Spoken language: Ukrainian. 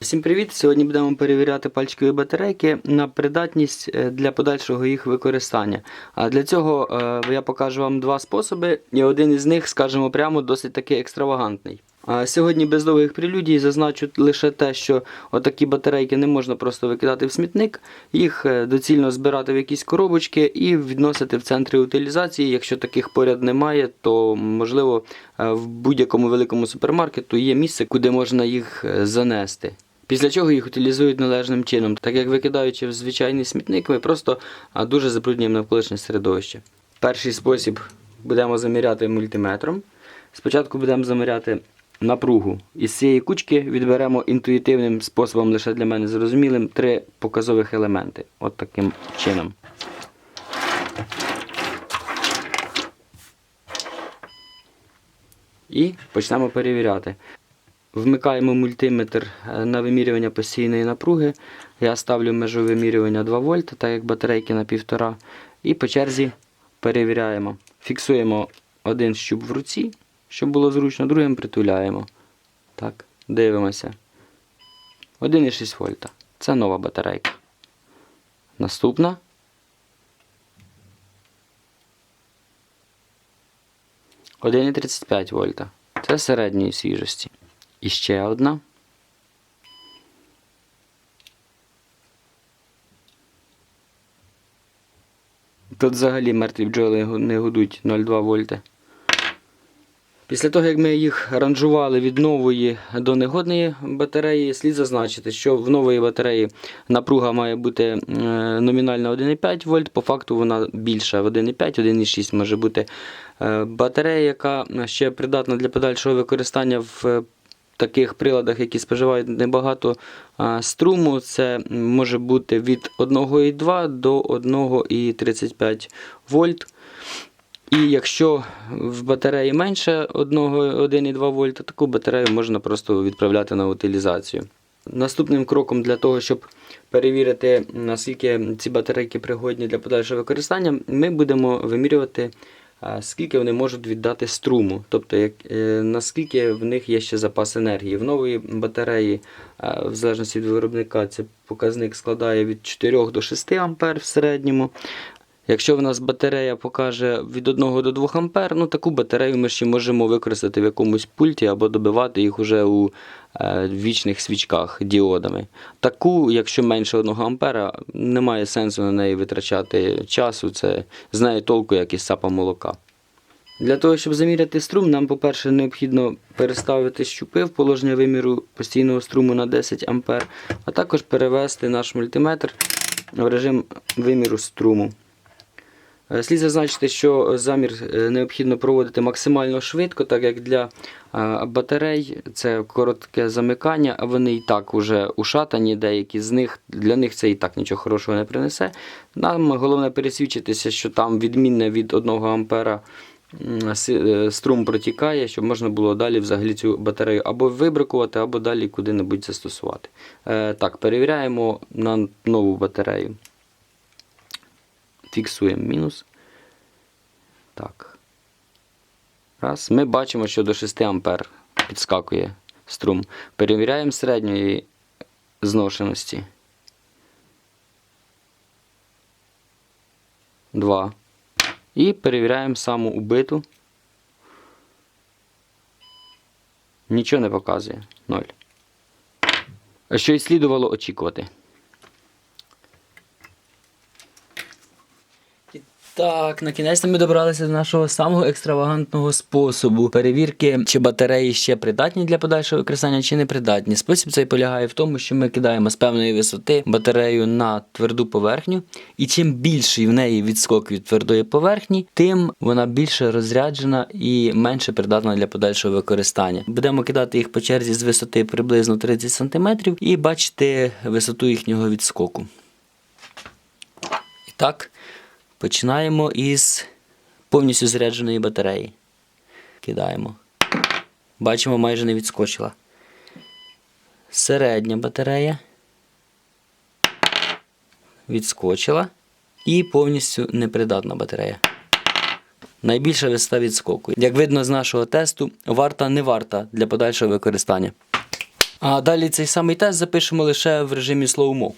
Всім привіт! Сьогодні будемо перевіряти пальчикові батарейки на придатність е, для подальшого їх використання. А для цього е, я покажу вам два способи, і один із них, скажімо прямо, досить таки екстравагантний. Сьогодні без довгих прелюдій зазначу лише те, що отакі батарейки не можна просто викидати в смітник, їх е, доцільно збирати в якісь коробочки і відносити в центри утилізації. Якщо таких поряд немає, то можливо в будь-якому великому супермаркету є місце, куди можна їх занести. Після чого їх утилізують належним чином, так як викидаючи в звичайний смітник, ми просто дуже забруднюємо навколишнє середовище. Перший спосіб будемо заміряти мультиметром. Спочатку будемо заміряти напругу. Із цієї кучки відберемо інтуїтивним способом, лише для мене зрозумілим, три показових елементи. От таким чином. І почнемо перевіряти. Вмикаємо мультиметр е, на вимірювання постійної напруги. Я ставлю межу вимірювання 2 вольт, так як батарейки на 1,5. І по черзі перевіряємо. Фіксуємо один щуп в руці, щоб було зручно, другим притуляємо. Так, дивимося. 1,6 вольта. Це нова батарейка. Наступна. Один 35 вольта. Це середньої свіжості. І ще одна. Тут взагалі мертві бджоли не гудуть 0,2 вольти. Після того, як ми їх ранжували від нової до негодної батареї, слід зазначити, що в нової батареї напруга має бути е, номінальна 1,5 вольт, по факту вона більша 1,5, 1,6 може бути е, батарея, яка ще придатна для подальшого використання в е, таких приладах, які споживають небагато струму. Це може бути від 1,2 до 1,35 вольт. І якщо в батареї менше 1,2 вольта, таку батарею можна просто відправляти на утилізацію. Наступним кроком для того, щоб перевірити, наскільки ці батарейки пригодні для подальшого використання, ми будемо вимірювати, скільки вони можуть віддати струму, тобто як, е, наскільки в них є ще запас енергії. В нової батареї, в залежності від виробника, цей показник складає від 4 до 6 А в середньому. Якщо в нас батарея покаже від 1 до 2 А, ну таку батарею ми ще можемо використати в якомусь пульті або добивати їх уже у е, вічних свічках діодами. Таку, якщо менше 1 А, немає сенсу на неї витрачати часу, це з нею толку, як із сапа молока. Для того, щоб заміряти струм, нам, по-перше, необхідно переставити щупи в положення виміру постійного струму на 10 А, а також перевести наш мультиметр в режим виміру струму. Е, Слід зазначити, що замір е, необхідно проводити максимально швидко, так як для е, батарей це коротке замикання, а вони і так вже ушатані, деякі з них для них це і так нічого хорошого не принесе. Нам головне пересвідчитися, що там відмінне від 1 ампера е, струм протікає, щоб можна було далі взагалі цю батарею або вибракувати, або далі куди-небудь застосувати. Е, Так, перевіряємо на нову батарею. Фіксуємо мінус. Так. Раз. Ми бачимо, що до 6 ампер підскакує струм. Перевіряємо середньої зношеності. 2. І перевіряємо саму убиту. Нічого не показує. 0. Що і слідувало очікувати. Так, на кінець ми добралися до нашого самого екстравагантного способу перевірки, чи батареї ще придатні для подальшого використання, чи не придатні. Спосіб цей полягає в тому, що ми кидаємо з певної висоти батарею на тверду поверхню, і чим більший в неї відскок від твердої поверхні, тим вона більше розряджена і менше придатна для подальшого використання. Будемо кидати їх по черзі з висоти приблизно 30 см і бачити висоту їхнього відскоку. І так. Починаємо із повністю зарядженої батареї. Кидаємо. Бачимо, майже не відскочила. Середня батарея. Відскочила. І повністю непридатна батарея. Найбільша висота відскоку. Як видно з нашого тесту, варта не варта для подальшого використання. А далі цей самий тест запишемо лише в режимі слоумо.